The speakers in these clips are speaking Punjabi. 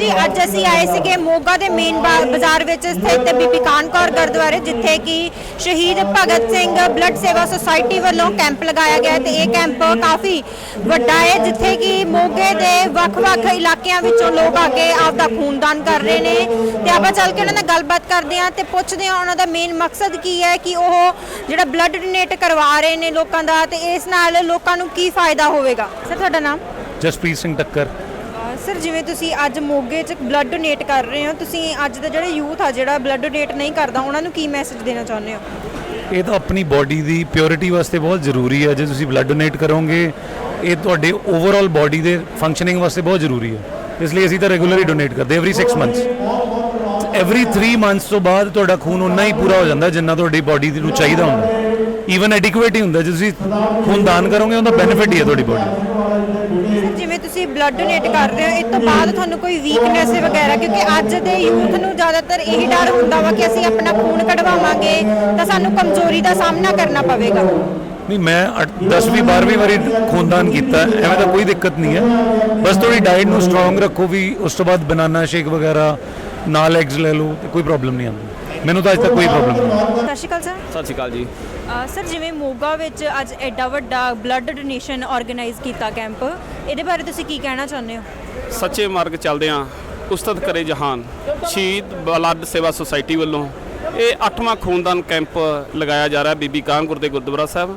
ਜੀ ਅੱਜ ਅਸੀਂ ਆਏ ਸੀਗੇ ਮੋਗਾ ਦੇ ਮੇਨ ਬਾਜ਼ਾਰ ਵਿੱਚ ਸਥਿਤ ਬੀਬੀ ਕਾਨ ਗੁਰਦੁਆਰੇ, ਜਿੱਥੇ ਕਿ ਸ਼ਹੀਦ ਭਗਤ ਸਿੰਘ ਬਲੱਡ ਸੇਵਾ ਸੁਸਾਇਟੀ ਵੱਲੋਂ ਕੈਂਪ ਲਗਾਇਆ ਗਿਆ ਤੇ ਇਹ ਕੈਂਪ ਕਾਫੀ ਵੱਡਾ ਹੈ, ਜਿੱਥੇ ਕਿ ਮੋਗੇ ਦੇ ਵੱਖ-ਵੱਖ ਇਲਾਕਿਆਂ ਵਿੱਚੋਂ ਲੋਕ ਆ ਕੇ ਆਪਦਾ ਖੂਨਦਾਨ ਕਰ ਰਹੇ ਨੇ। ਤੇ ਆਪਾਂ ਚੱਲ ਕੇ ਉਹਨਾਂ ਨਾਲ ਗੱਲਬਾਤ ਕਰਦੇ ਹਾਂ ਤੇ ਪੁੱਛਦੇ ਹਾਂ ਉਹਨਾਂ ਦਾ ਮੇਨ ਮਕਸਦ ਕੀ ਹੈ ਕਿ ਉਹ ਜਿਹੜਾ ਬਲੱਡ ਡੋਨੇਟ ਕਰਵਾ ਰਹੇ ਨੇ ਲੋਕਾਂ ਦਾ ਤੇ ਇਸ ਨਾਲ ਲੋਕਾਂ ਨੂੰ ਕੀ ਫਾਇਦਾ ਹੋਵੇਗਾ? ਸਰ ਤੁਹਾਡਾ ਨਾਮ? ਜਸਪ੍ਰੀਤ ਸਿੰਘ ਟੱਕਰ। ਸਰ, ਜਿਵੇਂ ਤੁਸੀਂ ਅੱਜ ਮੋਗੇ 'ਚ ਬਲੱਡ ਡੋਨੇਟ ਕਰ ਰਹੇ ਹੋ, ਤੁਸੀਂ ਅੱਜ ਦਾ ਜਿਹੜਾ ਯੂਥ ਆ, ਜਿਹੜਾ ਬਲੱਡ ਡੋਨੇਟ ਨਹੀਂ ਕਰਦਾ, ਉਹਨਾਂ ਨੂੰ ਕੀ ਮੈਸੇਜ ਦੇਣਾ ਚਾਹੁੰਦੇ ਹੋ? ਇਹ ਤਾਂ ਆਪਣੀ ਬਾਡੀ ਦੀ ਪਿਓਰਿਟੀ ਵਾਸਤੇ ਬਹੁਤ ਜ਼ਰੂਰੀ ਹੈ। ਜੇ ਤੁਸੀਂ ਬਲੱਡ ਡੋਨੇਟ ਕਰੋਗੇ, ਇਹ ਤੁਹਾਡੇ ਓਵਰਆਲ ਬਾਡੀ ਦੇ ਫੰਕਸ਼ਨਿੰਗ ਵਾਸਤੇ ਬਹੁਤ ਜ਼ਰੂਰੀ ਹੈ। ਇਸ ਲਈ ਅਸੀਂ ਤਾਂ ਰੈਗੂਲਰਲੀ ਡੋਨੇਟ ਕਰਦੇ ਐਵਰੀ 6 ਮੰਥਸ ਐਵਰੀ 3 ਮੰਥਸ ਤੋਂ ਬਾਅਦ ਤੁਹਾਡਾ ਖੂਨ ਉਨਾ ਹੀ ਪੂਰਾ ਹੋ ਜਾਂਦਾ ਜਿੰਨਾ ਤੁਹਾਡੀ ਬਾਡੀ ਨੂੰ ਚਾਹੀਦਾ ਹੁੰਦਾ। ਈਵਨ ਐਡਿਕੁਏਟ ਹੀ ਹੁੰਦਾ। ਜੇ ਤੁਸੀਂ ਖੂਨ ਦਾਨ ਕਰੋਗੇ, ਉਹਦਾ ਬੈਨੀਫਿਟ ਹੀ ਹੈ ਤੁਹਾਡੀ ਬਾਡੀ ਜਿਵੇਂ ਤੁਸੀਂ ਬਲੱਡ ਡੋਨੇਟ ਕਰ ਰਹੇ ਹੋ ਇਸ ਤੋਂ ਬਾਅਦ ਤੁਹਾਨੂੰ ਕੋਈ ਵੀਕਨੈਸ ਵਗੈਰਾ ਕਿਉਂਕਿ ਅੱਜ ਦੇ ਯੂਥ ਨੂੰ ਜ਼ਿਆਦਾਤਰ ਇਹੀ ਡਰ ਹੁੰਦਾ ਵਾ ਕਿ ਅਸੀਂ ਆਪਣਾ ਖੂਨ ਕਢਵਾਵਾਂਗੇ ਤਾਂ ਸਾਨੂੰ ਕਮਜ਼ੋਰੀ ਦਾ ਸਾਹਮਣਾ ਕਰਨਾ ਪਵੇਗਾ। ਨਹੀਂ ਮੈਂ 10ਵੀਂ 12ਵੀਂ ਵਾਰੀ ਖੂਨਦਾਨ ਕੀਤਾ ਹੈ, ਐਵੇਂ ਤਾਂ ਕੋਈ ਦਿੱਕਤ ਨਹੀਂ ਹੈ। ਬਸ ਥੋੜੀ ਡਾਈਟ ਨੂੰ ਸਟਰੋਂਗ ਰੱਖੋ ਵੀ ਉਸ ਤੋਂ ਬਾਅਦ ਬਨਾਨਾ ਸ਼ੇਕ ਵਗੈਰਾ ਨਾਲ ਐਗਸ ਲੈ ਲਓ ਤੇ ਕੋਈ ਪ੍ਰੋਬਲਮ ਨਹੀਂ ਆਉਂਦੀ। ਮੈਨੂੰ ਤਾਂ ਅੱਜ ਤੱਕ ਕੋਈ ਪ੍ਰੋਬਲਮ ਨਹੀਂ। ਸਤਿ ਸ਼੍ਰੀ ਅਕਾਲ ਸਰ ਸਤਿ ਸ਼੍ਰੀ ਅਕਾਲ ਜੀ। ਸਰ ਜਿਵੇਂ ਮੋਗਾ ਵਿੱਚ ਅੱਜ ਐਡਾ ਵੱਡਾ ਬਲੱਡ ਡੋਨੇਸ਼ਨ ਆਰਗੇਨਾਈਜ਼ ਕੀਤਾ ਕੈਂਪ ਇਹਦੇ ਬਾਰੇ ਤੁਸੀਂ ਕੀ ਕਹਿਣਾ ਚਾਹੁੰਦੇ ਹੋ? ਸੱਚੇ ਮਾਰਗ ਚੱਲਦੇ ਆਂ ਉਸਤਤ ਕਰੇ ਜਹਾਨ ਸ਼ਹੀਦ ਬਲੱਡ ਸੇਵਾ ਸੁਸਾਇਟੀ ਵੱਲੋਂ ਇਹ 8ਵਾਂ ਖੂਨਦਾਨ ਕੈਂਪ ਲਗਾਇਆ ਜਾ ਰਿਹਾ ਬੀਬੀ ਕਾਂਗੁਰ ਦੇ ਗੁਰਦੁਆਰਾ ਸਾਹਿਬ।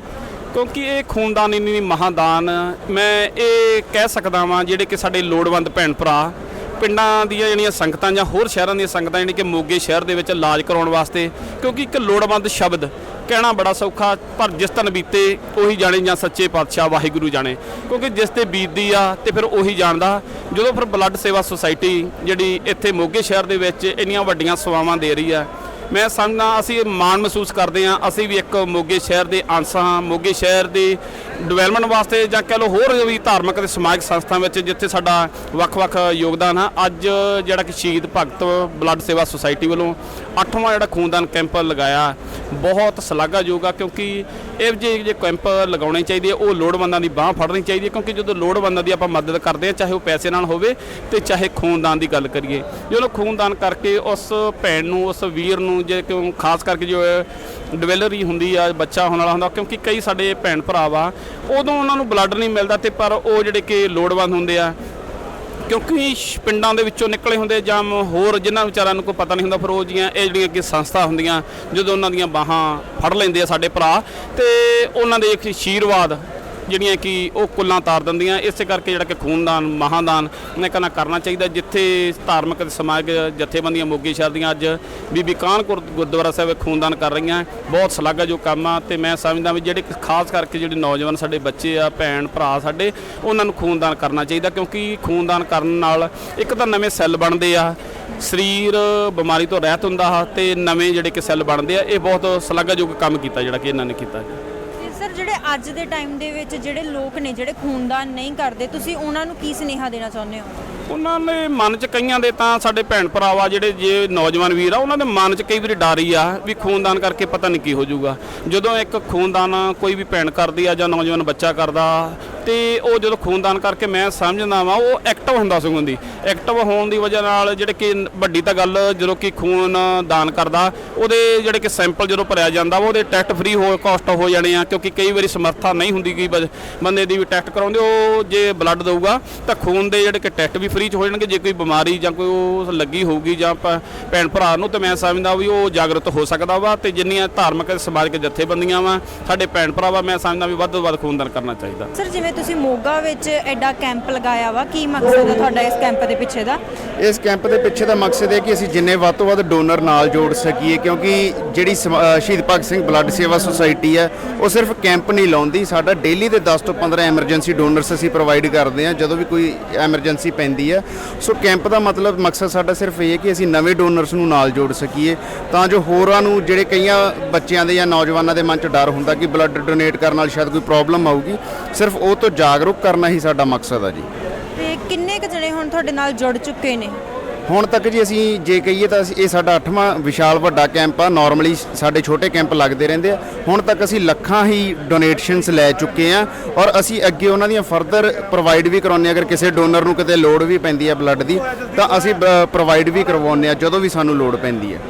ਕਿਉਂਕਿ ਇਹ ਖੂਨਦਾਨ ਇੰਨੀ ਮਹਾਦਾਨ ਮੈਂ ਇਹ ਕਹਿ ਸਕਦਾ ਵਾਂ ਜਿਹੜੇ ਕਿ ਸਾਡੇ ਲੋੜਵੰਦ ਭੈਣ ਭਰਾ ਪਿੰਡਾਂ ਦੀਆਂ ਜਿਹੜੀਆਂ ਸੰਗਤਾਂ ਜਾਂ ਹੋਰ ਸ਼ਹਿਰਾਂ ਦੀਆਂ ਸੰਗਤਾਂ ਜਿਹੜੀ ਕਿ ਮੋਗੇ ਸ਼ਹਿਰ ਦੇ ਵਿੱਚ ਇਲਾਜ ਕਰਾਉਣ ਵਾਸਤੇ, ਕਿਉਂਕਿ ਇੱਕ ਲੋੜਵੰਦ ਸ਼ਬਦ ਕਹਿਣਾ ਬੜਾ ਸੌਖਾ, ਪਰ ਜਿਸ ਤਨ ਬੀਤੇ ਉਹੀ ਜਾਣੇ ਜਾਂ ਸੱਚੇ ਪਾਤਸ਼ਾਹ ਵਾਹਿਗੁਰੂ ਜਾਣੇ। ਕਿਉਂਕਿ ਜਿਸ ਤੇ ਬੀਤਦੀ ਆ ਤੇ ਫਿਰ ਉਹੀ ਜਾਣਦਾ। ਜਦੋਂ ਫਿਰ ਬਲੱਡ ਸੇਵਾ ਸੁਸਾਇਟੀ ਜਿਹੜੀ ਇੱਥੇ ਮੋਗੇ ਸ਼ਹਿਰ ਦੇ ਵਿੱਚ ਇੰਨੀਆਂ ਵੱਡੀਆਂ ਸੇਵਾਵਾਂ ਦੇ ਰਹੀ ਆ, ਮੈਂ ਸਮਝਦਾ ਅਸੀਂ ਮਾਣ ਮਹਿਸੂਸ ਕਰਦੇ ਹਾਂ। ਅਸੀਂ ਵੀ ਇੱਕ ਮੋਗੇ ਸ਼ਹਿਰ ਦੇ ਅੰਸ਼ ਹਾਂ। ਮੋਗੇ ਸ਼ਹਿਰ ਦੇ ਡਿਵੈਲਪਮੈਂਟ ਵਾਸਤੇ ਜਾਂ ਕਹਿ ਲਓ ਹੋਰ ਵੀ ਧਾਰਮਿਕ ਤੇ ਸਮਾਜਿਕ ਸੰਸਥਾ ਵਿੱਚ ਜਿੱਥੇ ਸਾਡਾ ਵੱਖ-ਵੱਖ ਯੋਗਦਾਨ ਆ, ਅੱਜ ਜਿਹੜਾ ਕਿ ਸ਼ਹੀਦ ਭਗਤ ਬਲੱਡ ਸੇਵਾ ਸੁਸਾਇਟੀ ਵੱਲੋਂ ਅੱਠਵਾਂ ਜਿਹੜਾ ਖੂਨਦਾਨ ਕੈਂਪ ਲਗਾਇਆ, ਬਹੁਤ ਸ਼ਲਾਘਾਯੋਗ ਆ ਕਿਉਂਕਿ ਇਹ ਜੇ ਜੇ ਕੈਂਪ ਲਗਾਉਣੇ ਚਾਹੀਦੇ ਆ, ਉਹ ਲੋੜਵੰਦਾਂ ਦੀ ਬਾਹ ਫੜਨੀ ਚਾਹੀਦੀ ਹੈ ਕਿਉਂਕਿ ਜਦੋਂ ਲੋੜਵੰਦਾਂ ਦੀ ਆਪਾਂ ਮਦਦ ਕਰਦੇ ਆ, ਚਾਹੇ ਉਹ ਪੈਸੇ ਨਾਲ ਹੋਵੇ ਤੇ ਚਾਹੇ ਖੂਨਦਾਨ ਦੀ ਗੱਲ ਕਰੀਏ। ਜਦੋਂ ਖੂਨਦਾਨ ਕਰਕੇ ਉਸ ਭੈਣ ਨੂੰ, ਉਸ ਵੀਰ ਨੂੰ, ਜੇ ਕਿਉਂ ਖਾਸ ਕਰਕੇ ਜੋ ਡਿਵੈਲਰੀ ਹੁੰਦੀ ਆ, ਬੱਚਾ ਹੋਣ ਵਾਲਾ ਹੁੰਦਾ, ਕਿਉਂਕਿ ਕਈ ਸਾਡੇ ਭੈਣ ਭਰਾ ਵਾ, ਉਦੋਂ ਉਹਨਾਂ ਨੂੰ ਬਲੱਡ ਨਹੀਂ ਮਿਲਦਾ ਤੇ ਪਰ ਉਹ ਜਿਹੜੇ ਕਿ ਲੋੜਵੰਦ ਹੁੰਦੇ ਆ, ਕਿਉਂਕਿ ਪਿੰਡਾਂ ਦੇ ਵਿੱਚੋਂ ਨਿਕਲੇ ਹੁੰਦੇ ਜਾਂ ਹੋਰ ਜਿਨ੍ਹਾਂ ਵਿਚਾਰਿਆਂ ਨੂੰ ਕੋਈ ਪਤਾ ਨਹੀਂ ਹੁੰਦਾ, ਫਿਰ ਉਹ ਜੀਆਂ, ਇਹ ਜਿਹੜੀਆਂ ਕਿ ਸੰਸਥਾ ਹੁੰਦੀਆਂ, ਜਦੋਂ ਉਹਨਾਂ ਦੀਆਂ ਬਾਹਾਂ ਫੜ ਲੈਂਦੇ ਆ ਸਾਡੇ ਭਰਾ, ਤੇ ਉਹਨਾਂ ਦੇ ਇੱਕ ਆਸ਼ੀਰਵਾਦ ਜਿਹੜੀਆਂ ਕਿ ਉਹ ਕੁੱਲਾਂ ਤਾਰ ਦਿੰਦੀਆਂ। ਇਸੇ ਕਰਕੇ ਜਿਹੜਾ ਕਿ ਖੂਨਦਾਨ, ਮਹਾਦਾਨ ਮੈਂ ਕਹਿੰਦਾ ਕਰਨਾ ਚਾਹੀਦਾ। ਜਿੱਥੇ ਧਾਰਮਿਕ ਤੇ ਸਮਾਜਿਕ ਜਥੇਬੰਦੀਆਂ ਮੋਗੇ ਸ਼ਹਿਰ ਦੀਆਂ ਅੱਜ ਬੀਬੀ ਕਾਨਪੁਰ ਗੁਰਦੁਆਰਾ ਸਾਹਿਬ ਖੂਨਦਾਨ ਕਰ ਰਹੀਆਂ। ਬਹੁਤ ਸ਼ਲਾਘਾ ਜੋ ਕੰਮ ਆ ਤੇ ਮੈਂ ਸਮਝਦਾ ਵੀ ਜਿਹੜੇ ਖਾਸ ਕਰਕੇ ਜਿਹੜੇ ਨੌਜਵਾਨ ਸਾਡੇ ਬੱਚੇ ਆ, ਭੈਣ, ਭਰਾ ਸਾਡੇ, ਉਹਨਾਂ ਨੂੰ ਖੂਨਦਾਨ ਕਰਨਾ ਚਾਹੀਦਾ ਕਿਉਂਕਿ ਖੂਨਦਾਨ ਕਰਨ ਨਾਲ ਇੱਕ ਤਾਂ ਨਵੇਂ ਸੈੱਲ ਬਣਦੇ ਆ, ਸਰੀਰ ਬਿਮਾਰੀ ਤੋਂ ਰਹਿਤ ਹੁੰਦਾ ਹੈ ਤੇ ਨਵੇਂ ਜਿਹੜੇ ਕਿ ਸੈੱਲ ਬਣਦੇ ਆ, ਇਹ ਬਹੁਤ ਸ਼ਲਾਘਾਯੋਗ ਕੰਮ ਕੀਤਾ ਜਿਹੜਾ ਕਿ ਇਹਨਾਂ ਨੇ ਕੀਤਾ ਜੀ। ਸਰ, ਜਿਹੜੇ ਅੱਜ ਦੇ ਟਾਈਮ ਦੇ ਵਿੱਚ ਜਿਹੜੇ ਲੋਕ ਨੇ, ਜਿਹੜੇ ਖੂਨਦਾਨ ਨਹੀਂ ਕਰਦੇ, ਤੁਸੀਂ ਉਹਨਾਂ ਨੂੰ ਕੀ ਸੁਨੇਹਾ ਦੇਣਾ ਚਾਹੁੰਦੇ ਹੋ? ਉਹਨਾਂ ਦੇ ਮਨ 'ਚ ਕਈਆਂ ਦੇ ਤਾਂ ਸਾਡੇ ਭੈਣ ਭਰਾ ਵਾ ਜਿਹੜੇ ਜੇ ਨੌਜਵਾਨ ਵੀਰ ਆ, ਉਹਨਾਂ ਦੇ ਮਨ 'ਚ ਕਈ ਵਾਰੀ ਡਰ ਹੀ ਆ ਵੀ ਖੂਨਦਾਨ ਕਰਕੇ ਪਤਾ ਨਹੀਂ ਕੀ ਹੋ ਜਾਊਗਾ। ਜਦੋਂ ਇੱਕ ਖੂਨਦਾਨ ਕੋਈ ਵੀ ਭੈਣ ਕਰਦੀ ਆ ਜਾਂ ਨੌਜਵਾਨ ਬੱਚਾ ਕਰਦਾ ਤੇ ਉਹ ਜਦੋਂ ਖੂਨਦਾਨ ਕਰਕੇ ਮੈਂ ਸਮਝਦਾ ਵਾਂ, ਉਹ ਐਕਟਿਵ ਹੁੰਦਾ ਸਗੋਂ ਦੀ। ਐਕਟਿਵ ਹੋਣ ਦੀ ਵਜ੍ਹਾ ਨਾਲ ਜਿਹੜੇ ਕਿ ਵੱਡੀ ਤਾਂ ਗੱਲ ਜਦੋਂ ਕਿ ਖੂਨ ਦਾਨ ਕਰਦਾ, ਉਹਦੇ ਜਿਹੜੇ ਕਿ ਸੈਂਪਲ ਜਦੋਂ ਭਰਿਆ ਜਾਂਦਾ ਵਾ, ਉਹਦੇ ਟੈਸਟ ਫ੍ਰੀ ਹੋ ਕਾਸਟ ਹੋ ਜਾਣੇ ਆ, ਕਿਉਂਕਿ ਕਈ ਵਾਰੀ ਸਮਰੱਥਾ ਨਹੀਂ ਹੁੰਦੀ ਕਿ ਬੰਦੇ ਦੀ ਵੀ ਟੈਸਟ ਕਰਾਉਂਦੇ, ਉਹ ਜੇ ਬਲੱਡ ਦਊਗਾ, ਤਾਂ ਖੂਨ ਦੇ ਜਿਹੜੇ ਕਿ ਟੈਸਟ ਵੀ ਫ੍ਰੀ ਚ ਹੋ ਜਾਣਗੇ, ਜੇ ਕੋਈ ਬਿਮਾਰੀ ਜਾਂ ਕੋਈ ਉਹ ਲੱਗੀ ਹੋਊਗੀ ਜਾਂ ਭੈਣ ਭਰਾ ਨੂੰ, ਤਾਂ ਮੈਂ ਸਮਝਦਾ ਵੀ ਉਹ ਜਾਗਰੂਕ ਹੋ ਸਕਦਾ ਵਾ, ਤੇ ਜਿੰਨੀਆਂ ਧਾਰਮਿਕ ਤੇ ਸਮਾਜਿਕ ਜਥੇਬੰਦੀਆਂ ਵਾ, ਸਾਡੇ ਭੈਣ ਭਰਾਵਾ ਮੈਂ ਸਮਝਦਾ ਵੀ ਵੱਧ ਤੋਂ ਵੱਧ ਖੂਨਦਾਨ ਕਰਨਾ ਚਾਹੀਦਾ। ਸਰ, ਜਿਵੇਂ ਤੁਸੀਂ ਮੋਗਾ ਵਿੱਚ ਐਡਾ ਕੈਂਪ ਲਗਾਇਆ ਵਾ, ਕੀ ਮਕਸਦ ਹੈ ਤੁਹਾਡਾ ਇਸ ਕੈਂਪ ਦੇ ਪਿੱਛੇ ਦਾ? ਇਸ ਕੈਂਪ ਦੇ ਪਿੱਛੇ ਦਾ ਮਕਸਦ ਹੈ ਕਿ ਅਸੀਂ ਜਿੰਨੇ ਵੱਧ ਤੋਂ ਵੱਧ ਡੋਨਰ ਨਾਲ ਜੋੜ ਸਕੀਏ, ਕਿਉਂਕਿ ਜਿਹੜੀ ਸਮ- ਸ਼ਹੀਦ ਭਗਤ ਸਿੰਘ ਬਲੱਡ ਸੇਵਾ ਸੁਸਾਇਟੀ ਹੈ, ਉਹ ਸਿਰਫ ਕੈਂਪ ਨਹੀਂ ਲਾਉਂਦੀ, ਸਾਡਾ ਡੇਲੀ ਦੇ 10 ਤੋਂ 15 ਐਮਰਜੈਂਸੀ ਡੋਨਰਸ ਅਸੀਂ ਪ੍ਰੋਵਾਈਡ ਕਰਦੇ ਹਾਂ, ਜਦੋਂ ਵੀ ਕੋਈ ਐਮਰਜੈਂਸੀ ਪੈਂਦੀ ਹੈ। ਸੋ ਕੈਂਪ ਦਾ ਮਤਲਬ, ਮਕਸਦ ਸਾਡਾ ਸਿਰਫ ਇਹ ਹੈ ਕਿ ਅਸੀਂ ਨਵੇਂ ਡੋਨਰਸ ਨੂੰ ਨਾਲ ਜੋੜ ਸਕੀਏ, ਤਾਂ ਜੋ ਹੋਰਾਂ ਨੂੰ, ਜਿਹੜੇ ਕਈਆਂ ਬੱਚਿਆਂ ਦੇ ਜਾਂ ਨੌਜਵਾਨਾਂ ਦੇ ਮਨ 'ਚ ਡਰ ਹੁੰਦਾ ਕਿ ਬਲੱਡ ਡੋਨੇਟ ਕਰਨ ਨਾਲ ਸ਼ਾਇਦ ਕੋਈ ਪ੍ਰੋਬਲਮ ਆਊਗੀ, ਸਿਰਫ ਉਹ ਤੋਂ ਜਾਗਰੂਕ ਕਰਨਾ ਹੀ ਸਾਡਾ ਮਕਸਦ ਹੈ ਜੀ। ਤੇ ਕਿੰਨੇ ਕੁ ਜਣੇ ਹੁਣ ਤੁਹਾਡੇ ਨਾਲ ਜੁੜ ਚੁੱਕੇ ਨੇ? ਹੁਣ ਤੱਕ ਜੀ ਅਸੀਂ ਜੇ ਕਹੀਏ ਤਾਂ ਅਸੀਂ- ਇਹ ਸਾਡਾ 8ਵਾਂ ਵਿਸ਼ਾਲ ਵੱਡਾ ਕੈਂਪ ਆ। ਨਾਰਮਲੀ ਸਾਡੇ ਛੋਟੇ ਕੈਂਪ ਲੱਗਦੇ ਰਹਿੰਦੇ ਆ। ਹੁਣ ਤੱਕ ਅਸੀਂ ਲੱਖਾਂ ਹੀ ਡੋਨੇਸ਼ਨਸ ਲੈ ਚੁੱਕੇ ਆ ਔਰ ਅਸੀਂ ਅੱਗੇ ਉਹਨਾਂ ਦੀਆਂ ਫਰਦਰ ਪ੍ਰੋਵਾਈਡ ਵੀ ਕਰਾਉਂਦੇ ਹਾਂ ਅਗਰ ਕਿਸੇ ਡੋਨਰ ਨੂੰ ਕਿਤੇ ਲੋੜ ਵੀ ਪੈਂਦੀ ਹੈ ਬਲੱਡ ਦੀ ਤਾਂ ਅਸੀਂ ਪ੍ਰੋਵਾਈਡ ਵੀ ਕਰਵਾਉਂਦੇ ਆ ਜਦੋਂ ਵੀ ਸਾਨੂੰ ਲੋੜ ਪੈਂਦੀ ਹੈ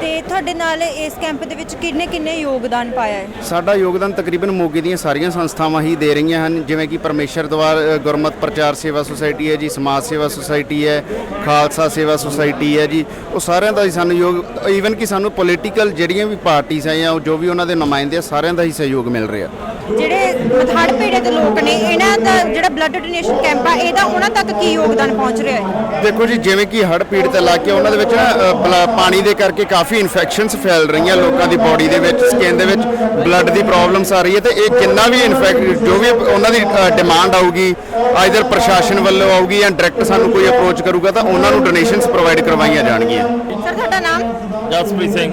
ਤੇ ਤੁਹਾਡੇ ਨਾਲ ਇਸ ਕੈਂਪ ਦੇ ਵਿੱਚ ਕਿੰਨੇ ਕਿੰਨੇ ਯੋਗਦਾਨ ਪਾਇਆ ਹੈ? ਸਾਡਾ ਯੋਗਦਾਨ ਤਕਰੀਬਨ ਮੋਗੇ ਦੀਆਂ ਸਾਰੀਆਂ ਸੰਸਥਾਵਾਂ ਹੀ ਦੇ ਰਹੀਆਂ ਹਨ ਜਿਵੇਂ ਕਿ ਪਰਮੇਸ਼ਰ ਦਵਾਰ ਗੁਰਮਤ ਪ੍ਰਚਾਰ ਸੇਵਾ ਸੁਸਾਇਟੀ ਹੈ ਜੀ ਸਮਾਜ ਸੇਵਾ ਸੁਸਾਇਟੀ ਹੈ ਖਾਲਸਾ ਸੇਵਾ ਸੁਸਾਇਟੀ ਹੈ ਜੀ। ਉਹ ਸਾਰਿਆਂ ਦਾ ਹੀ ਸਾਨੂੰ ਯੋਗ ਈਵਨ ਕਿ ਸਾਨੂੰ ਪੋਲੀਟੀਕਲ ਜਿਹੜੀਆਂ ਵੀ ਪਾਰਟੀਆਂ ਆ ਜਾਂ ਜੋ ਵੀ ਉਹਨਾਂ ਦੇ ਨੁਮਾਇੰਦੇ ਆ ਸਾਰਿਆਂ ਦਾ ਹੀ ਸਹਿਯੋਗ ਮਿਲ ਰਿਹਾ। ਜਿਹੜੇ ਹੜ੍ਹ ਪੀੜਤ ਲੋਕ ਨੇ ਇਹਨਾਂ ਦਾ ਜਿਹੜਾ ਬਲੱਡ ਡੋਨੇਸ਼ਨ ਕੈਂਪ ਆ ਇਹਦਾ ਉਹਨਾਂ ਤੱਕ ਕੀ ਯੋਗਦਾਨ ਪਹੁੰਚ ਰਿਹਾ ਹੈ? ਦੇਖੋ ਜੀ ਜਿਵੇਂ ਕਿ ਹੜ੍ਹ ਪੀੜਤ ਇਲਾਕੇ ਉਹਨਾਂ ਦੇ ਵਿੱਚ ਨਾ ਪਾਣੀ ਦੇ ਕਰਕੇ ਕਾਫੀ ਇਨਫੈਕਸ਼ਨਸ ਫੈਲ ਰਹੀਆਂ ਲੋਕਾਂ ਦੀ ਬਾਡੀ ਦੇ ਵਿੱਚ ਸਕਿਨ ਦੇ ਵਿੱਚ ਬਲੱਡ ਦੀ ਪ੍ਰੋਬਲਮਸ ਆ ਰਹੀ ਹੈ ਤੇ ਇਹ ਜਿੰਨਾ ਵੀ ਇਨਫੈਕਟ ਜੋ ਵੀ ਉਹਨਾਂ ਦੀ ਡਿਮਾਂਡ ਆਊਗੀ ਆਈਦਰ ਪ੍ਰਸ਼ਾਸਨ ਵੱਲੋਂ ਆਊਗੀ ਜਾਂ ਡਾਇਰੈਕਟ ਸਾਨੂੰ ਕੋਈ ਅਪਰੋਚ ਕਰੂਗਾ ਤਾਂ ਉਹਨਾਂ ਨੂੰ ਡੋਨੇਸ਼ਨਸ ਪ੍ਰੋਵਾਈਡ ਕਰਵਾਈਆਂ ਜਾਣਗੀਆਂ। ਸਰ ਤੁਹਾਡਾ ਨਾਮ? ਜਸਪ੍ਰੀਤ ਸਿੰਘ।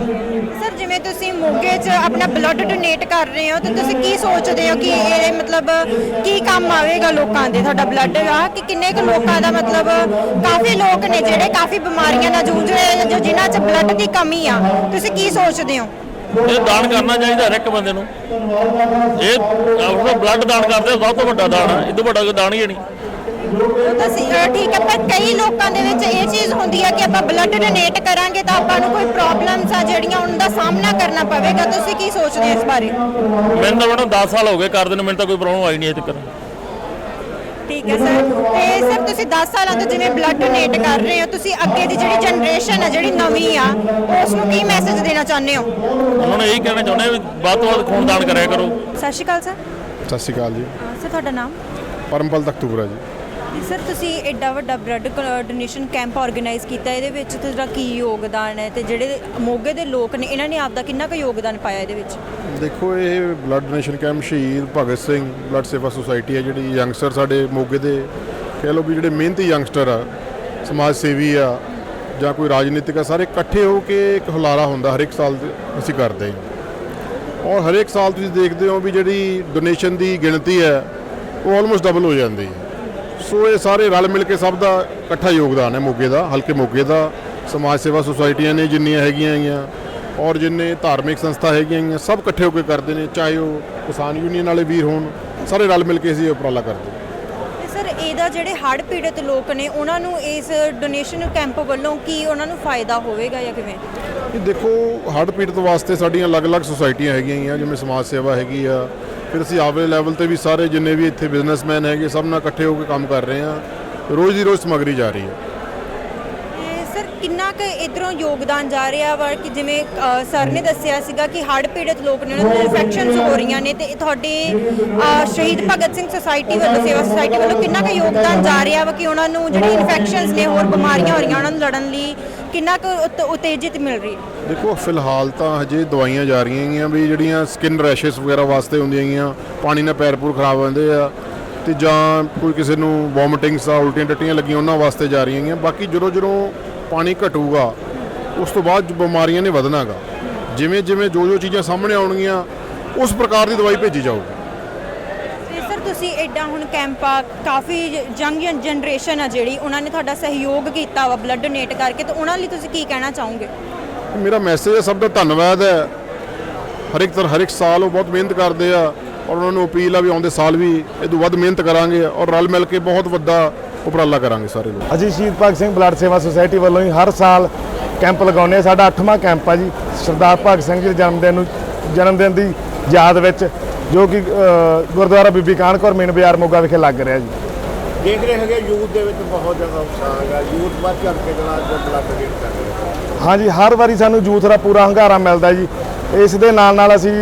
ਤੁਸੀਂ ਮੋਗੇ 'ਚ ਆਪਣਾ ਬਲੱਡ ਡੋਨੇਟ ਕਰ ਰਹੇ ਹੋ, ਤੇ ਤੁਸੀਂ ਕੀ ਸੋਚਦੇ ਹੋ ਕਿ ਇਹ ਮਤਲਬ ਕੀ ਕੰਮ ਆਵੇਗਾ ਲੋਕਾਂ ਦੇ ਤੁਹਾਡਾ ਬਲੱਡ ਆ ਕਿ ਕਿੰਨੇ ਕੁ ਲੋਕਾਂ ਦਾ ਮਤਲਬ ਕਾਫੀ ਲੋਕ ਨੇ ਜਿਹੜੇ ਕਾਫੀ ਬਿਮਾਰੀਆਂ ਨਾਲ ਜੂਝ ਰਹੇ ਨੇ, ਜੋ ਜਿਨ੍ਹਾਂ 'ਚ ਬਲੱਡ ਦੀ ਕਮੀ ਆ। ਤੁਸੀਂ ਕੀ ਸੋਚਦੇ ਹੋ? ਇਹ ਦਾਨ ਕਰਨਾ ਚਾਹੀਦਾ ਹਰ ਇੱਕ ਬੰਦੇ ਨੂੰ। ਇਹ, ਆਪਣਾ ਬਲੱਡ ਦਾਨ ਕਰਦੇ ਸਭ ਤੋਂ ਵੱਡਾ ਦਾਨ ਹੈ ਇਹ ਤੋਂ ਵੱਡਾ ਕੋਈ ਦਾਨ ਹੀ ਨਹੀਂ। ਅਸੀਂ- ਅਹ ਠੀਕ ਹੈ ਪਰ ਕਈ ਲੋਕਾਂ ਦੇ ਵਿੱਚ ਇਹ ਚੀਜ਼ ਹੁੰਦੀ ਹੈ ਕਿ ਆਪਾਂ ਬਲੱਡ ਡੋਨੇਟ ਕਰਾਂਗੇ ਤਾਂ ਆਪਾਂ ਨੂੰ ਕੋਈ ਪ੍ਰੋਬਲਮਸ ਆ ਜਿਹੜੀਆਂ ਉਹਨਾਂ ਦਾ ਸਾਹਮਣਾ ਕਰਨਾ ਪਵੇਗਾ। ਤੁਸੀਂ ਕੀ ਸੋਚਦੇ ਹੋ ਇਸ ਬਾਰੇ? ਮੈਨੂੰ ਤਾਂ ਮੈਡਮ 10 ਸਾਲ ਹੋ ਗਏ ਕਰਦੇ ਨੂੰ ਮੈਨੂੰ ਤਾਂ ਕੋਈ ਪ੍ਰੋਬਲਮ ਆਈ ਨਹੀਂ ਅਜੇ ਤੱਕ। ਠੀਕ ਹੈ ਸਰ। ਤੇ ਸਰ ਤੁਸੀਂ 10 ਸਾਲਾਂ ਤੋਂ ਜਿਵੇਂ ਬਲੱਡ ਡੋਨੇਟ ਕਰ ਰਹੇ ਹੋ ਤੁਸੀਂ ਅੱਗੇ ਦੀ ਜਿਹੜੀ ਜਨਰੇਸ਼ਨ ਹੈ ਜਿਹੜੀ ਨਵੀਂ ਆ ਉਸ ਨੂੰ ਕੀ ਮੈਸੇਜ ਦੇਣਾ ਚਾਹੁੰਦੇ ਹੋ? ਉਹਨਾਂ ਨੂੰ ਇਹੀ ਕਹਿਣਾ ਚਾਹੁੰਦੇ ਆ ਵੀ ਵੱਧ ਤੋਂ ਵੱਧ ਖੂਨ ਦਾਨ ਕਰਿਆ ਕਰੋ। ਸਤਿ ਸ਼੍ਰੀ ਅਕਾਲ ਸਰ। ਸਤਿ ਸ਼੍ਰੀ ਅਕਾਲ ਜੀ। ਸਰ ਤੁਹਾਡਾ ਨਾਮ? ਪਰਮਪਲ ਤਖਤੂਪੁਰਾ ਜੀ। ਸਰ ਤੁਸੀਂ ਐਡਾ ਵੱਡਾ ਬਲੱਡ ਡੋਨੇਸ਼ਨ ਕੈਂਪ ਆਰਗੇਨਾਈਜ਼ ਕੀਤਾ, ਇਹਦੇ ਵਿੱਚ ਤੁਹਾਡਾ ਕੀ ਯੋਗਦਾਨ ਹੈ ਤੇ ਜਿਹੜੇ ਮੋਗੇ ਦੇ ਲੋਕ ਨੇ, ਇਹਨਾਂ ਨੇ ਆਪਦਾ ਕਿੰਨਾ ਕੁ ਯੋਗਦਾਨ ਪਾਇਆ ਇਹਦੇ ਵਿੱਚ? ਦੇਖੋ, ਇਹ blood donation camp Shaheed Bhagat Singh blood Seva society ਹੈ, ਜਿਹੜੀ ਯੰਗਸਟਰ ਸਾਡੇ ਮੋਗੇ ਦੇ ਕਹਿ ਲਓ ਵੀ ਜਿਹੜੇ ਮਿਹਨਤੀ ਯੰਗਸਟਰ ਆ, ਸਮਾਜ ਸੇਵੀ ਆ, ਜਾਂ ਕੋਈ ਰਾਜਨੀਤਿਕ ਆ, ਸਾਰੇ ਇਕੱਠੇ ਹੋ ਕੇ ਇੱਕ ਹੁਲਾਰਾ ਹੁੰਦਾ ਹਰ ਇੱਕ ਸਾਲ ਅਸੀਂ ਕਰਦੇ ਹਾਂ। ਔਰ ਹਰ ਇੱਕ ਸਾਲ ਤੁਸੀਂ ਦੇਖਦੇ ਹੋ ਵੀ ਜਿਹੜੀ ਡੋਨੇਸ਼ਨ ਦੀ ਗਿਣਤੀ ਹੈ, ਉਹ ਆਲਮੋਸਟ ਡਬਲ ਹੋ ਜਾਂਦੀ ਹੈ। ਸੋ ਇਹ ਸਾਰੇ ਰਲ ਮਿਲ ਕੇ ਸਭ ਦਾ ਇਕੱਠਾ ਯੋਗਦਾਨ ਹੈ ਮੋਗੇ ਦਾ, ਹਲਕੇ ਮੋਗੇ ਦਾ, ਸਮਾਜ ਸੇਵਾ ਸੁਸਾਇਟੀਆਂ ਨੇ ਜਿੰਨੀਆਂ ਹੈਗੀਆਂ ਹੈਗੀਆਂ ਔਰ ਜਿੰਨੇ ਧਾਰਮਿਕ ਸੰਸਥਾ ਹੈਗੀਆਂ ਹੈਗੀਆਂ, ਸਭ ਇਕੱਠੇ ਹੋ ਕੇ ਕਰਦੇ ਨੇ, ਚਾਹੇ ਉਹ ਕਿਸਾਨ ਯੂਨੀਅਨ ਵਾਲੇ ਵੀਰ ਹੋਣ, ਸਾਰੇ ਰਲ ਮਿਲ ਕੇ ਅਸੀਂ ਉਪਰਾਲਾ ਕਰਦੇ ਤੇ ਜਿਹੜੇ ਹੜ੍ਹ ਪੀੜਤ ਲੋਕ ਨੇ, ਉਹਨਾਂ ਨੂੰ ਇਸ ਡੋਨੇਸ਼ਨ ਕੈਂਪ ਵੱਲੋਂ ਕੀ ਉਹਨਾਂ ਨੂੰ ਫਾਇਦਾ ਹੋਵੇਗਾ ਜਾਂ ਕਿਵੇਂ? ਇਹ ਦੇਖੋ, ਹੜ੍ਹ ਪੀੜਤ ਵਾਸਤੇ ਸਾਡੀਆਂ ਅਲੱਗ-ਅਲੱਗ ਸੁਸਾਇਟੀਆਂ ਹੈਗੀਆਂ ਜਿਵੇਂ ਸਮਾਜ ਸੇਵਾ ਹੈਗੀ ਆ। ਫਿਰ ਅਸੀਂ ਆਪਦੇ ਲੈਵਲ ਤੇ ਵੀ ਸਾਰੇ ਜਿੰਨੇ ਵੀ ਇੱਥੇ ਬਿਜ਼ਨਸਮੈਨ ਹੈਗੇ, ਸਭ ਨਾਲ ਇਕੱਠੇ ਹੋ ਕੇ ਕੰਮ ਕਰ ਰਹੇ ਹਾਂ ਰੋਜ਼ ਦੀ ਰੋਜ਼ ਸਮਗਰੀ ਜਾ ਰਹੀ ਹੈ ਸਰ ਇਧਰੋਂ ਯੋਗਦਾਨ ਜਾ ਰਿਹਾ ਵਾ ਕਿ ਜਿਵੇਂ ਸਰ ਨੇ ਦੱਸਿਆ ਸੀਗਾ ਕਿ ਹੜ੍ਹ ਪੀੜਤ ਲੋਕ ਨੇ ਉਹਨਾਂ ਨੂੰ ਇਨਫੈਕਸ਼ਨਸ ਹੋ ਰਹੀਆਂ ਨੇ ਤੇ ਤੁਹਾਡੇ ਸ਼ਹੀਦ ਭਗਤ ਸਿੰਘ ਸੁਸਾਇਟੀ ਵੱਲੋਂ, ਸੇਵਾ ਸੁਸਾਇਟੀ ਵੱਲੋਂ ਕਿੰਨਾ ਕੁ ਯੋਗਦਾਨ ਜਾ ਰਿਹਾ ਵਾ ਕਿ ਉਹਨਾਂ ਨੂੰ ਜਿਹੜੀ ਇਨਫੈਕਸ਼ਨਸ ਨੇ, ਹੋਰ ਬਿਮਾਰੀਆਂ ਹੋ ਰਹੀਆਂ, ਉਹਨਾਂ ਨੂੰ ਲੜਨ ਲਈ ਕਿੰਨਾ ਕੁ ਉਤੇਜਿਤ ਮਿਲ ਰਹੀ ਹੈ? ਦੇਖੋ, ਫਿਲਹਾਲ ਤਾਂ ਹਜੇ ਦਵਾਈਆਂ ਜਾ ਰਹੀਆਂ ਹੈਗੀਆਂ ਵੀ ਜਿਹੜੀਆਂ ਸਕਿਨ ਰੈਸ਼ਸ ਵਗੈਰਾ ਵਾਸਤੇ ਹੁੰਦੀਆਂ ਹੈਗੀਆਂ, ਪਾਣੀ ਨਾਲ ਪੈਰ ਪੂਰ ਖਰਾਬ ਹੋ ਆ ਤੇ ਜਾਂ ਕੋਈ ਕਿਸੇ ਨੂੰ ਵੋਮਿਟਿੰਗਸ ਆ ਉਲਟੀਆਂ ਟੱਟੀਆਂ ਲੱਗੀਆਂ, ਉਹਨਾਂ ਵਾਸਤੇ ਜਾ ਰਹੀਆਂ ਹੈਗੀਆਂ। ਬਾਕੀ ਜਦੋਂ ਜਦੋਂ ਪਾਣੀ ਘਟੂਗਾ ਉਸ ਤੋਂ ਬਾਅਦ ਬਿਮਾਰੀਆਂ ਨੇ ਵਧਣਾਗਾ। ਜਿਵੇਂ ਜਿਵੇਂ ਜੋ ਜੋ ਚੀਜ਼ਾਂ ਸਾਹਮਣੇ ਆਉਣਗੀਆਂ ਉਸ ਪ੍ਰਕਾਰ ਦੀ ਦਵਾਈ ਭੇਜੀ ਜਾਊਗੀ। ਤੇ ਸਰ ਤੁਸੀਂ ਐਡਾ ਹੁਣ ਕੈਂਪ ਆ ਕਾਫੀ ਯੰਗ ਜਨਰੇਸ਼ਨ ਆ ਜਿਹੜੀ ਉਹਨਾਂ ਨੇ ਤੁਹਾਡਾ ਸਹਿਯੋਗ ਕੀਤਾ ਵਾ ਬਲੱਡ ਡੋਨੇਟ ਕਰਕੇ ਤੇ ਉਹਨਾਂ ਲਈ ਤੁਸੀਂ ਕੀ ਕਹਿਣਾ ਚਾਹੋਗੇ? ਮੇਰਾ ਮੈਸੇਜ ਹੈ ਸਭ ਦਾ ਧੰਨਵਾਦ ਹੈ। ਹਰ ਇੱਕ ਤਰ ਹਰ ਇੱਕ ਸਾਲ ਉਹ ਬਹੁਤ ਮਿਹਨਤ ਕਰਦੇ ਆ ਔਰ ਉਹਨਾਂ ਨੂੰ ਅਪੀਲ ਆ ਵੀ ਆਉਂਦੇ ਸਾਲ ਵੀ ਇਹ ਤੋਂ ਵੱਧ ਮਿਹਨਤ ਕਰਾਂਗੇ ਔਰ ਰਲ ਮਿਲ ਕੇ ਬਹੁਤ ਵੱਡਾ ਉਪਰਾਲਾ ਕਰਾਂਗੇ ਸਾਰੇ ਲੋਕ। ਅਸੀਂ ਸ਼ਹੀਦ ਭਗਤ ਸਿੰਘ ਬਲੱਡ ਸੇਵਾ ਸੁਸਾਇਟੀ ਵੱਲੋਂ ਹੀ ਹਰ ਸਾਲ ਕੈਂਪ ਲਗਾਉਂਦੇ ਹਾਂ ਸਾਡਾ 8ਵਾਂ ਕੈਂਪ ਆ ਜੀ ਸਰਦਾਰ ਭਗਤ ਸਿੰਘ ਜੀ ਦੇ ਜਨਮ ਦਿਨ ਨੂੰ ਜਨਮ ਦਿਨ ਦੀ ਯਾਦ ਵਿੱਚ ਜੋ ਕਿ ਗੁਰਦੁਆਰਾ ਬੀਬੀ ਕਾਨ ਕੌਰ ਮੇਨ ਬਾਜ਼ਾਰ ਮੋਗਾ ਵਿਖੇ ਲੱਗ ਰਿਹਾ ਜੀ। ਦੇਖ ਰਹੇ ਹੈਗੇ ਯੂਥ ਦੇ ਵਿੱਚ ਬਹੁਤ ਜ਼ਿਆਦਾ ਉਤਸ਼ਾਹ ਹੈਗਾ। ਯੂਥ ਵੱਧ ਚੜ ਕੇ ਜਿਹੜਾ ਅੱਜ ਬਲੱਡ ਡੋਨੇਟ ਕਰ ਰਿਹਾ ਹੈ ਹਾਂਜੀ ਹਰ ਵਾਰੀ ਸਾਨੂੰ ਯੂਥ ਦਾ ਪੂਰਾ ਹੰਗਾਰਾ ਮਿਲਦਾ ਜੀ। ਇਸ ਦੇ ਨਾਲ ਨਾਲ ਅਸੀਂ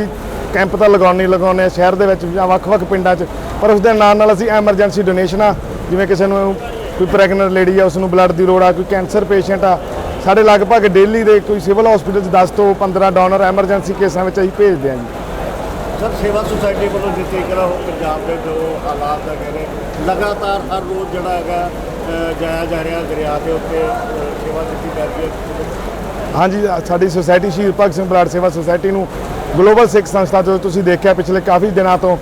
ਕੈਂਪ ਤਾਂ ਲਗਾਉਣੀ ਲਗਾਉਂਦੇ ਹਾਂ ਸ਼ਹਿਰ ਦੇ ਵਿੱਚ ਜਾਂ ਵੱਖ-ਵੱਖ ਪਿੰਡਾਂ 'ਚ ਪਰ ਉਸ ਦੇ ਨਾਲ ਨਾਲ ਅਸੀਂ ਐਮਰਜੈਂਸੀ ਡੋਨੇਸ਼ਨਾਂ ਜਿਵੇਂ ਕਿਸੇ ਨੂੰ ਕੋਈ ਪ੍ਰੈਗਨੈਂਟ ਲੇਡੀ ਆ ਉਸ ਨੂੰ ਬਲੱਡ ਦੀ ਲੋੜ ਆ ਕੋਈ ਕੈਂਸਰ ਪੇਸ਼ੈਂਟ ਆ ਸਾਡੇ ਲਗਭਗ ਡੇਲੀ ਦੇ ਕੋਈ ਸਿਵਲ ਹਸਪੀਟਲ 'ਚ 10 ਤੋਂ 15 ਡੋਨਰ ਐਮਰਜੈਂਸੀ ਕੇਸਾਂ ਵਿੱਚ ਅਸੀਂ ਭੇਜਦੇ ਹਾਂ ਜੀ। ਸਰ ਸੇਵਾ ਸੁਸਾਇਟੀ ਵੱਲੋਂ ਤਰੀਕੇ ਨਾਲ ਹੁਣ ਪੰਜਾਬ ਦੇ ਜੋ ਹਾਲਾਤ ਹੈਗੇ ਨੇ ਲਗਾਤਾਰ ਹਰ ਰੋਜ਼ ਜਿਹੜਾ ਹੈਗਾ ਜਾਇਆ ਜਾ ਰਿਹਾ ਦਰਿਆ ਦੇ ਉੱਤੇ ਸੇਵਾ ਦਿੱਤੀ ਜਾ ਰਹੀ ਹੈ। ਹਾਂਜੀ ਸਾਡੀ society Shaheed Bhagat Singh blood Seva society ਨੂੰ ਗਲੋਬਲ ਸਿੱਖ ਸੰਸਥਾ ਤੋਂ ਤੁਸੀਂ ਦੇਖਿਆ ਪਿਛਲੇ ਕਾਫੀ ਦਿਨਾਂ ਤੋਂ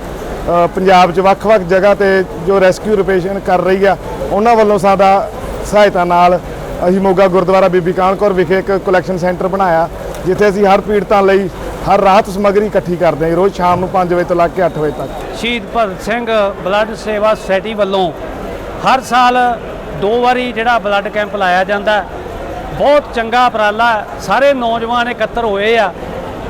ਪੰਜਾਬ 'ਚ ਵੱਖ-ਵੱਖ ਜਗ੍ਹਾ ਤੇ ਜੋ ਰੈਸਕਿਊ ਆਪਰੇਸ਼ਨ ਕਰ ਰਹੀ ਆ, ਉਹਨਾਂ ਵੱਲੋਂ ਸਾਡਾ ਸਹਾਇਤਾ ਨਾਲ ਅਸੀਂ ਮੋਗਾ ਗੁਰਦੁਆਰਾ ਬੀਬੀ ਕਾਹਨ ਕੌਰ ਵਿਖੇ ਇੱਕ ਕਲੈਕਸ਼ਨ ਸੈਂਟਰ ਬਣਾਇਆ, ਜਿੱਥੇ ਅਸੀਂ ਹਰ ਪੀੜਤਾਂ ਲਈ ਹਰ ਰਾਹਤ ਸਮੱਗਰੀ ਇਕੱਠੀ ਕਰਦੇ ਹਾਂ, ਰੋਜ਼ ਸ਼ਾਮ ਨੂੰ 5 ਵਜੇ ਤੋਂ ਲੱਗ ਕੇ 8 ਵਜੇ ਤੱਕ। ਸ਼ਹੀਦ ਭਗਤ ਸਿੰਘ ਬਲੱਡ ਸੇਵਾ ਸੁਸਾਇਟੀ ਵੱਲੋਂ ਹਰ ਸਾਲ ਦੋ ਵਾਰੀ ਜਿਹੜਾ ਬਲੱਡ ਕੈਂਪ ਲਾਇਆ ਜਾਂਦਾ ਬਹੁਤ ਚੰਗਾ ਉਪਰਾਲਾ, ਸਾਰੇ ਨੌਜਵਾਨ ਇਕੱਤਰ ਹੋਏ ਆ।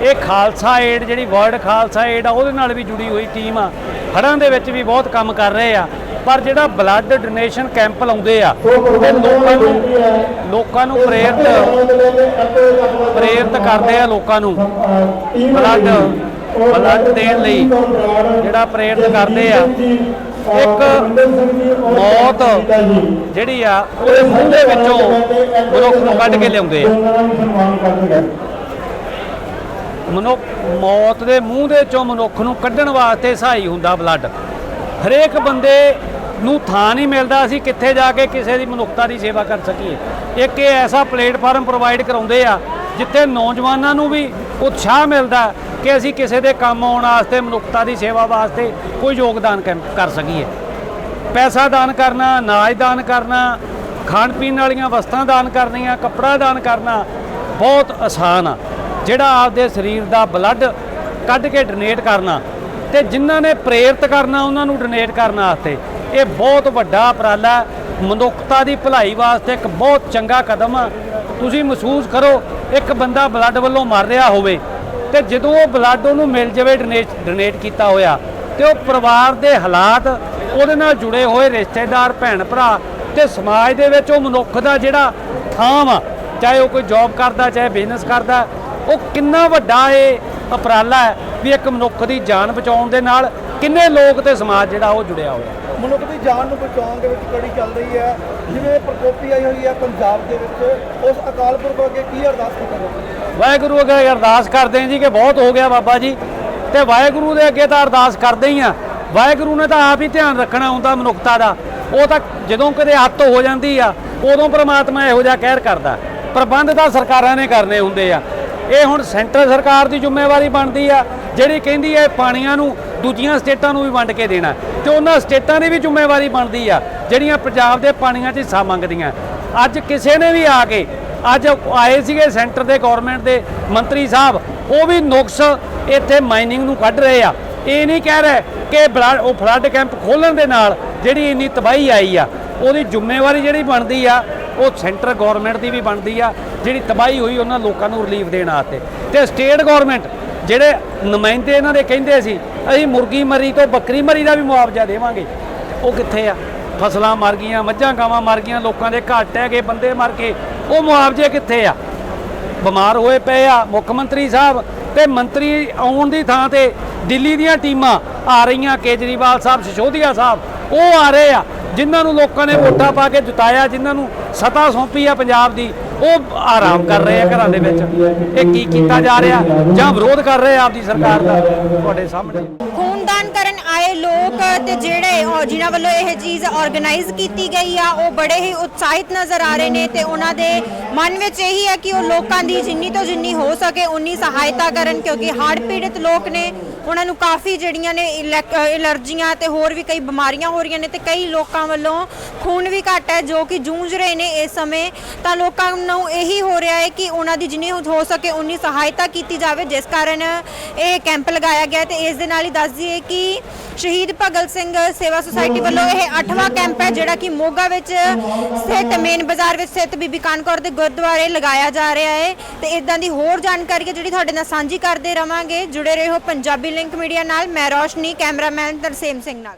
ਇਹ ਖਾਲਸਾ ਏਡ ਜਿਹੜੀ ਵਰਲਡ ਖਾਲਸਾ ਏਡ ਆ, ਉਹਦੇ ਨਾਲ ਵੀ ਜੁੜੀ ਹੋਈ ਟੀਮ ਆ। ਹੜ੍ਹਾਂ ਦੇ ਵਿੱਚ ਵੀ ਬਹੁਤ ਕੰਮ ਕਰ ਰਹੇ ਆ। ਪਰ ਜਿਹੜਾ ਬਲੱਡ ਡੋਨੇਸ਼ਨ ਕੈਂਪ ਲਾਉਂਦੇ ਆ ਤੇ ਲੋਕਾਂ ਨੂੰ ਲੋਕਾਂ ਨੂੰ ਪ੍ਰੇਰਿਤ ਪ੍ਰੇਰਿਤ ਕਰਦੇ ਆ ਲੋਕਾਂ ਨੂੰ। ਬਲੱਡ ਬਲੱਡ ਦੇਣ ਲਈ ਜਿਹੜਾ ਪ੍ਰੇਰਿਤ ਕਰਦੇ ਆ। ਇੱਕ ਮੌਤ ਜਿਹੜੀ ਆ, ਉਹਦੇ ਮੂੰਹ ਦੇ ਵਿੱਚੋਂ ਮਨੁੱਖ ਨੂੰ ਕੱਢ ਕੇ ਲਿਆਉਂਦੇ ਆ। ਮਨੁੱਖ ਮੌਤ ਦੇ ਮੂੰਹ ਦੇ ਚੋਂ ਮਨੁੱਖ ਨੂੰ ਕੱਢਣ ਵਾਸਤੇ ਸਹਾਈ ਹੁੰਦਾ ਬਲੱਡ ਹਰੇਕ ਬੰਦੇ ਨੂੰ ਥਾਂ ਨਹੀਂ ਮਿਲਦਾ ਅਸੀਂ ਕਿੱਥੇ ਜਾ ਕੇ ਕਿਸੇ ਦੀ ਮਨੁੱਖਤਾ ਦੀ ਸੇਵਾ ਕਰ ਸਕੀਏ। ਇੱਕ ਇਹ ਐਸਾ ਪਲੇਟਫਾਰਮ ਪ੍ਰੋਵਾਈਡ ਕਰਾਉਂਦੇ ਆ, ਜਿੱਥੇ ਨੌਜਵਾਨਾਂ ਨੂੰ ਵੀ ਉਤਸ਼ਾਹ ਮਿਲਦਾ ਕਿ ਅਸੀਂ ਕਿਸੇ ਦੇ ਕੰਮ ਆਉਣ ਵਾਸਤੇ, ਮਨੁੱਖਤਾ ਦੀ ਸੇਵਾ ਵਾਸਤੇ ਕੋਈ ਯੋਗਦਾਨ ਕਰ- ਕਰ ਸਕੀਏ। ਪੈਸਾ ਦਾਨ ਕਰਨਾ, ਅਨਾਜ ਦਾਨ ਕਰਨਾ ਖਾਣ ਪੀਣ ਵਾਲੀਆਂ ਵਸਤਾਂ ਦਾਨ ਕਰਨੀਆਂ, ਕੱਪੜਾ ਦਾਨ ਕਰਨਾ ਬਹੁਤ ਆਸਾਨ ਆ। ਜਿਹੜਾ ਆਪਦੇ ਸਰੀਰ ਦਾ ਬਲੱਡ ਕੱਢ ਕੇ ਡੋਨੇਟ ਕਰਨਾ ਤੇ ਜਿਨ੍ਹਾਂ ਨੇ ਪ੍ਰੇਰਿਤ ਕਰਨਾ, ਉਹਨਾਂ ਨੂੰ ਡੋਨੇਟ ਕਰਨ ਵਾਸਤੇ, ਇਹ ਬਹੁਤ ਵੱਡਾ ਉਪਰਾਲਾ ਮਨੁੱਖਤਾ ਦੀ ਭਲਾਈ ਵਾਸਤੇ ਇੱਕ ਬਹੁਤ ਚੰਗਾ ਕਦਮ ਆ। ਤੁਸੀਂ ਮਹਿਸੂਸ ਕਰੋ, ਇੱਕ ਬੰਦਾ ਬਲੱਡ ਵੱਲੋਂ ਮਰ ਰਿਹਾ ਹੋਵੇ ਤੇ ਜਦੋਂ ਉਹ ਬਲੱਡ ਉਹਨੂੰ ਮਿਲ ਜਾਵੇ ਡੋਨੇਟ ਡੋਨੇਟ ਕੀਤਾ ਹੋਇਆ ਤੇ ਉਹ ਪਰਿਵਾਰ ਦੇ ਹਾਲਾਤ ਉਹਦੇ ਨਾਲ ਜੁੜੇ ਹੋਏ ਰਿਸ਼ਤੇਦਾਰ, ਭੈਣ ਭਰਾ ਤੇ ਸਮਾਜ ਦੇ ਵਿੱਚ ਉਹ ਮਨੁੱਖ ਦਾ ਜਿਹੜਾ ਥਾਂ ਵਾ, ਚਾਹੇ ਉਹ ਕੋਈ ਜੌਬ ਕਰਦਾ, ਚਾਹੇ ਬਿਜ਼ਨਸ ਕਰਦਾ ਉਹ ਕਿੰਨਾ ਵੱਡਾ ਇਹ ਉਪਰਾਲਾ ਹੈ ਵੀ ਇੱਕ ਮਨੁੱਖ ਦੀ ਜਾਨ ਬਚਾਉਣ ਦੇ ਨਾਲ ਕਿੰਨੇ ਲੋਕ ਤੇ ਸਮਾਜ ਜਿਹੜਾ ਉਹ ਜੁੜਿਆ ਹੋਇਆ ਮਨੁੱਖ ਦੀ ਜਾਨ ਨੂੰ ਬਚਾਉਣ ਦੇ ਵਿੱਚ ਕੜੀ ਚੱਲ ਰਹੀ ਹੈ। ਜਿਵੇਂ ਪ੍ਰਕੋਪੀ ਆਈ ਹੋਈ ਹੈ ਪੰਜਾਬ ਦੇ ਵਿੱਚ ਉਸ ਅਕਾਲ ਪੁਰਖ ਅੱਗੇ ਕੀ ਅਰਦਾਸ ਕਰੋਗੇ ਵਾਹਿਗੁਰੂ ਅੱਗੇ ਅਰਦਾਸ ਕਰਦੇ ਹਾਂ ਜੀ ਕਿ ਬਹੁਤ ਹੋ ਗਿਆ ਬਾਬਾ ਜੀ। ਤੇ ਵਾਹਿਗੁਰੂ ਦੇ ਅੱਗੇ ਤਾਂ ਅਰਦਾਸ ਕਰਦੇ ਹੀ ਆ ਵਾਹਿਗੁਰੂ ਨੇ ਤਾਂ ਆਪ ਹੀ ਧਿਆਨ ਰੱਖਣਾ ਹੁੰਦਾ ਮਨੁੱਖਤਾ ਦਾ। ਉਹ ਤਾਂ ਜਦੋਂ ਕਦੇ ਹੱਥ ਹੋ ਜਾਂਦੀ ਆ ਉਦੋਂ ਪ੍ਰਮਾਤਮਾ ਇਹੋ ਜਿਹਾ ਕਹਿਰ ਕਰਦਾ। ਪ੍ਰਬੰਧ ਤਾਂ ਸਰਕਾਰਾਂ ਨੇ ਕਰਨੇ ਹੁੰਦੇ ਆ। ਇਹ ਹੁਣ ਸੈਂਟਰ ਸਰਕਾਰ ਦੀ ਜ਼ਿੰਮੇਵਾਰੀ ਬਣਦੀ ਆ, ਜਿਹੜੀ ਕਹਿੰਦੀ ਹੈ ਪਾਣੀਆਂ ਨੂੰ, ਦੂਜੀਆਂ ਸਟੇਟਾਂ ਨੂੰ ਵੀ ਵੰਡ ਕੇ ਦੇਣਾ। ਤੇ ਉਹਨਾਂ ਸਟੇਟਾਂ ਦੀ ਵੀ ਜ਼ਿੰਮੇਵਾਰੀ ਬਣਦੀ ਆ, ਜਿਹੜੀਆਂ ਪੰਜਾਬ ਦੇ ਪਾਣੀਆਂ 'ਚ ਹਿੱਸਾ ਮੰਗਦੀਆਂ। ਅੱਜ ਕਿਸੇ ਨੇ ਵੀ ਆ ਕੇ, ਅੱਜ ਆਏ ਸੀਗੇ ਸੈਂਟਰ ਦੇ ਗਵਰਨਮੈਂਟ ਦੇ ਮੰਤਰੀ ਸਾਹਿਬ, ਉਹ ਵੀ ਨੁਕਸ ਇੱਥੇ ਮਾਈਨਿੰਗ ਨੂੰ ਕੱਢ ਰਹੇ ਆ। ਇਹ ਨਹੀਂ ਕਹਿ ਰਹੇ ਕਿ ਬਲੱਡ ਉਹ ਫਲੱਡ ਕੈਂਪ ਖੋਲਣ ਦੇ ਨਾਲ ਜਿਹੜੀ ਇੰਨੀ ਤਬਾਹੀ ਆਈ ਆ, ਉਹਦੀ ਜ਼ਿੰਮੇਵਾਰੀ ਜਿਹੜੀ ਬਣਦੀ ਆ ਉਹ ਸੈਂਟਰ ਗਵਰਨਮੈਂਟ ਦੀ ਵੀ ਬਣਦੀ ਆ, ਜਿਹੜੀ ਤਬਾਹੀ ਹੋਈ ਉਹਨਾਂ ਲੋਕਾਂ ਨੂੰ ਰਿਲੀਫ ਦੇਣ ਵਾਸਤੇ ਤੇ ਸਟੇਟ ਗਵਰਨਮੈਂਟ ਜਿਹੜੇ ਨੁਮਾਇੰਦੇ ਇਹਨਾਂ ਦੇ ਕਹਿੰਦੇ ਸੀ, ਅਸੀਂ ਮੁਰਗੀ ਮਰੀ ਤੋਂ ਬੱਕਰੀ ਮਰੀ ਦਾ ਵੀ ਮੁਆਵਜ਼ਾ ਦੇਵਾਂਗੇ। ਉਹ ਕਿੱਥੇ ਆ? ਫਸਲਾਂ ਮਰ ਗਈਆਂ, ਮੱਝਾਂ ਗਾਵਾਂ ਮਰ ਗਈਆਂ, ਲੋਕਾਂ ਦੇ ਘਰ ਟਹਿ ਗਏ, ਬੰਦੇ ਮਰ ਗਏ। ਉਹ ਮੁਆਵਜ਼ੇ ਕਿੱਥੇ ਆ? ਬਿਮਾਰ ਹੋਏ ਪਏ ਆ, ਮੁੱਖ ਮੰਤਰੀ ਸਾਹਿਬ ਤੇ ਮੰਤਰੀ ਆਉਣ ਦੀ ਥਾਂ ਤੇ ਦਿੱਲੀ ਦੀਆਂ ਟੀਮਾਂ ਆ ਰਹੀਆਂ, ਕੇਜਰੀਵਾਲ ਸਾਹਿਬ, ਸਿਸੋਦੀਆ ਸਾਹਿਬ, ਉਹ ਆ ਰਹੇ ਆ। ਜਿਨ੍ਹਾਂ ਨੂੰ ਲੋਕਾਂ ਨੇ ਵੋਟਾਂ ਪਾ ਕੇ ਜਿਤਾਇਆ, ਜਿਨ੍ਹਾਂ ਨੂੰ ਸਤਾ ਸੌਂਪੀ ਆ ਪੰਜਾਬ ਦੀ, ਉਹ ਆਰਾਮ ਕਰ ਰਹੇ ਆ ਘਰਾਂ ਦੇ ਵਿੱਚ। ਇਹ ਕੀ ਕੀਤਾ ਜਾ ਰਿਹਾ? ਜਾਂ ਵਿਰੋਧ ਕਰ ਰਹੇ ਆ ਆਪਦੀ ਸਰਕਾਰ ਦਾ? ਤੁਹਾਡੇ ਸਾਹਮਣੇ। ਖੂਨਦਾਨ ਕਰਨ ਆਏ ਲੋਕ ਤੇ ਜਿਹੜੇ ਜਿਨ੍ਹਾਂ ਵੱਲੋਂ ਇਹ ਚੀਜ਼ ਆਰਗੇਨਾਈਜ਼ ਕੀਤੀ ਗਈ ਆ, ਉਹ ਬੜੇ ਹੀ ਉਤਸ਼ਾਹਿਤ ਨਜ਼ਰ ਆ ਰਹੇ ਨੇ ਤੇ ਉਹਨਾਂ ਦੇ ਮਨ ਵਿੱਚ ਇਹੀ ਹੈ ਕਿ ਉਹ ਲੋਕਾਂ ਦੀ ਜਿੰਨੀ ਤੋਂ ਜਿੰਨੀ ਹੋ ਸਕੇ, ਉਨੀ ਸਹਾਇਤਾ ਕਰਨ, ਕਿਉਂਕਿ ਹੜ੍ਹ ਪੀੜਤ ਲੋਕ ਨੇ ਉਹਨਾਂ ਨੂੰ ਕਾਫੀ ਜਿਹੜੀਆਂ ਨੇ ਇਲੈਕ- ਐਲਰਜੀਆਂ ਤੇ ਹੋਰ ਵੀ ਕਈ ਬਿਮਾਰੀਆਂ ਹੋ ਰਹੀਆਂ ਨੇ ਤੇ ਕਈ ਲੋਕਾਂ ਵੱਲੋਂ ਖੂਨ ਵੀ ਘੱਟ ਹੈ, ਜੋ ਕਿ ਜੂਝ ਰਹੇ ਨੇ ਇਸ ਸਮੇਂ। ਤਾਂ ਲੋਕਾਂ ਨੂੰ ਇਹੀ ਹੋ ਰਿਹਾ ਹੈ ਕਿ ਉਹਨਾਂ ਦੀ ਜਿੰਨੀ ਹੋ ਸਕੇ ਉਨੀ ਸਹਾਇਤਾ ਕੀਤੀ ਜਾਵੇ, ਜਿਸ ਕਾਰਨ ਇਹ ਕੈਂਪ ਲਗਾਇਆ ਗਿਆ ਤੇ ਇਸ ਦੇ ਨਾਲ ਹੀ ਦੱਸ ਦਈਏ ਕਿ ਸ਼ਹੀਦ ਭਗਤ ਸਿੰਘ ਸੇਵਾ ਸੁਸਾਇਟੀ ਵੱਲੋਂ ਇਹ 8ਵਾਂ ਕੈਂਪ ਹੈ, ਜਿਹੜਾ ਕਿ ਮੋਗਾ ਵਿੱਚ ਸਥਿਤ, ਮੇਨ ਬਾਜ਼ਾਰ ਵਿੱਚ ਸਥਿਤ ਬੀਬੀ ਕਾਨਕੌਰ ਦੇ ਗੁਰਦੁਆਰੇ ਲਗਾਇਆ ਜਾ ਰਿਹਾ ਹੈ। ਤੇ ਇਦਾਂ ਦੀ ਹੋਰ ਜਾਣਕਾਰੀ ਹੈ, ਜਿਹੜੀ ਤੁਹਾਡੇ ਨਾਲ ਸਾਂਝੀ ਕਰਦੇ ਰਵਾਂਗੇ। ਜੁੜੇ ਰਹੋ ਪੰਜਾਬੀ ਲਿੰਕ ਮੀਡੀਆ ਨਾਲ ਮੈਂ ਰੋਸ਼ਨੀ ਕੈਮਰਾਮੈਨ ਤਰਸੇਮ ਸਿੰਘ ਨਾਲ।